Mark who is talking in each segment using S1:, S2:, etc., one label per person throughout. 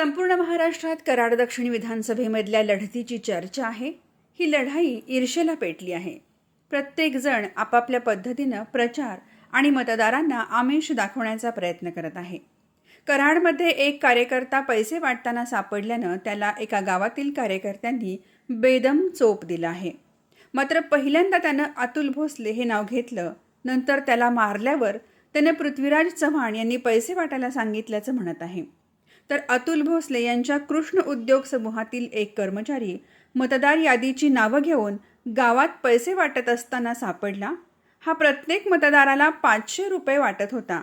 S1: संपूर्ण महाराष्ट्रात कराड दक्षिण विधानसभेमधल्या लढतीची चर्चा आहे. ही लढाई ईर्षेला पेटली आहे. प्रत्येकजण आपापल्या पद्धतीनं प्रचार आणि मतदारांना आमिष दाखवण्याचा प्रयत्न करत आहे. कराडमध्ये एक कार्यकर्ता पैसे वाटताना सापडल्यानं त्याला एका गावातील कार्यकर्त्यांनी बेदम चोप दिला आहे. मात्र पहिल्यांदा त्यानं अतुल भोसले हे नाव घेतलं. नंतर त्याला मारल्यावर त्यानं पृथ्वीराज चव्हाण यांनी पैसे वाटायला सांगितल्याचं म्हणत आहे. तर अतुल भोसले यांच्या कृष्ण उद्योग समूहातील एक कर्मचारी मतदार यादीची नावं घेऊन गावात पैसे वाटत असताना सापडला. हा प्रत्येक मतदाराला पाचशे रुपये वाटत होता.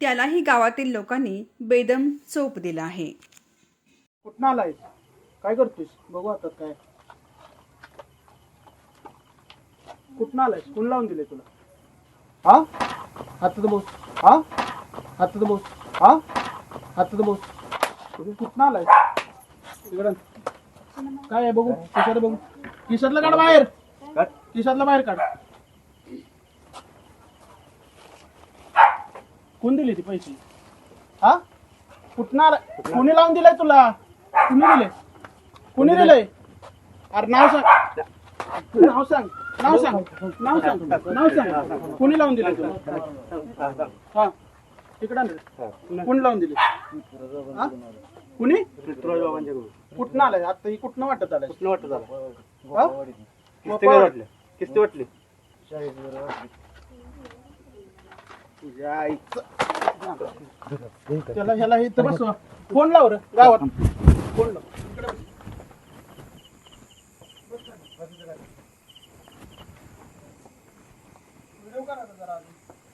S1: त्यालाही गावातील लोकांनी बेदम चोप दिला आहे.
S2: कुठं आलाय? काय करतोस बघू आता काय. कुठं आलाय कोण लावून दिले तुला? हा? हात बोस हा? हात बोस हा? हात बोस कुठं इकडं. काय आहे बघू? खिशात बघू. खिशातलं काढ बाहेर. खिशातलं बाहेर काढ. कोण दिली ती पैसे? हा? कुठं आला कोणी लावून दिलाय तुला? कुणी दिले कुणी दिलंय? अरे नाव सांग. नाव सांग. नाव सांग. नाव सांग. नाव सांग. कुणी लावून दिले तुला? हा. रे. कोणी लावून दिले? हा? कुणी? कुठनं आलाय? आता ही कुठनं वाटत आलाय? हा? वाटलं
S3: किती वाटली.
S2: तुझ्या आईचं त्याला ह्याला इथं बसवा. फोन लाव रे? गावात. फोन लाव? इकडे बस. व्हिडिओ करा ना जरा आधी.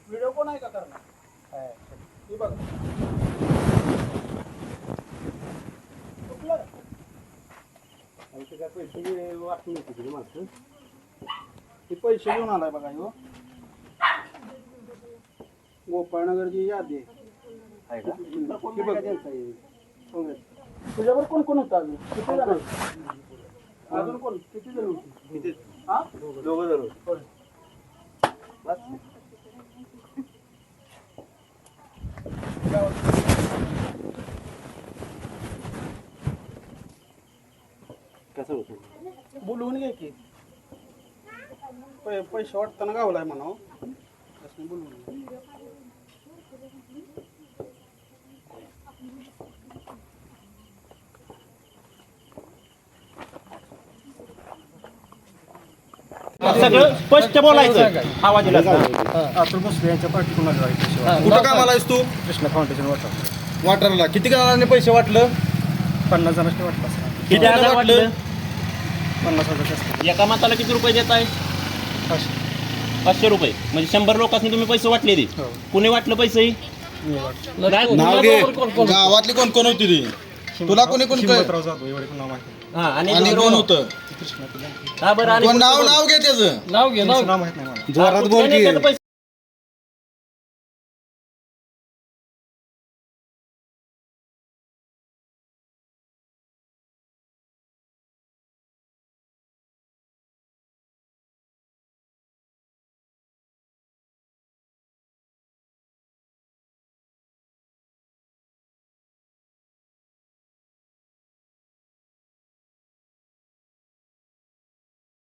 S2: व्हिडिओ कोण आहे का करणार? हे बघा माणसं ते पैसे घेऊन आलाय बघा हो गोपाळनगरची यादी आहे हे बघ. तुझ्यावर कोण कोण होतं अजून किती जण अजून कोण किती जण होते हा
S3: दोघं जण
S2: बस
S3: कसं होतं
S2: बोलवून घे की. पै- पैसे वाटताना गावलाय म्हणावं. त्यासनी बोलवून घे.
S3: सगळं स्पष्ट बोलायचं. आवाज दिला
S4: अतुल भोसले यांच्या पार्टीतून आलेलो आहे पैसे
S5: कुठं कामाला आहेस तू?
S4: कृष्णा फाउंडेशन
S5: वाटरला. किती जणांनी पैसे वाटलं?
S4: पन्नास जणांनी वाटलं.
S3: किती हजार वाटलं.
S4: पन्नास हजार
S3: एका माताला किती रुपये देत आहे
S4: पाचशे.
S3: पाचशे रुपये. म्हणजे शंभर लोकांनी तुम्ही पैसे वाटले ते.
S4: हो.
S3: कुणी वाटलं पैसे
S4: मी वाटलं.
S3: नाही,
S5: नाव घे. गावातली कोण कोण होती ती? तुला कोणी कोण
S4: हिंमतराव जाधव एवढे पण नाव माहिती
S3: हा, आणि
S5: आणि कोण होतं?
S3: हा, बरं आणि
S5: कोण नाव नाव घे त्याचं.
S4: नाव घे नाव माहीत नाही मला.
S5: जोरात बोल की.
S3: पैसे